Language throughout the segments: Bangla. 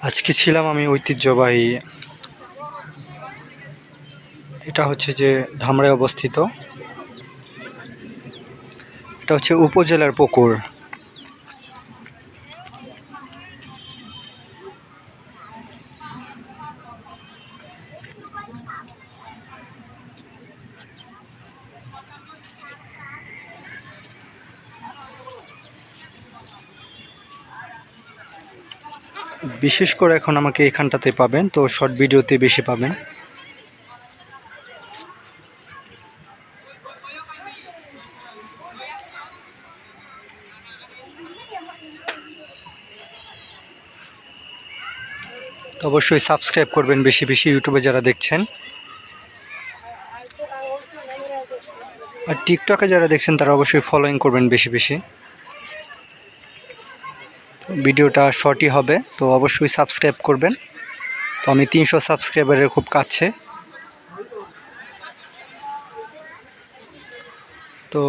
আজকে ছিলাম আমি ঐতিহ্যবাহী। এটা হচ্ছে যে ধামরায় অবস্থিত। এটা হচ্ছে উপজেলার পুকুর। বিশেষ করে এখন আমাকে এখানটাতে পাবেন, তো শর্ট ভিডিওতে বেশি পাবেন। অবশ্যই সাবস্ক্রাইব করবেন বেশি বেশি ইউটিউবে যারা দেখছেন। আর টিকটকে যারা দেখছেন, তারা অবশ্যই ফলোইং করবেন বেশি বেশি। ভিডিওটা শর্টই হবে, তো অবশ্যই সাবস্ক্রাইব করবেন। তো আমি তিনশো সাবস্ক্রাইবারের খুব কাছে। তো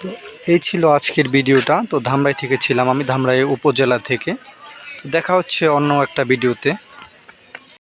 তো এই ছিল আজকের ভিডিওটা। তো ধামরাই থেকে ছিলাম আমি, ধামরাই উপজেলা থেকে। তো দেখা হচ্ছে অন্য একটা ভিডিওতে।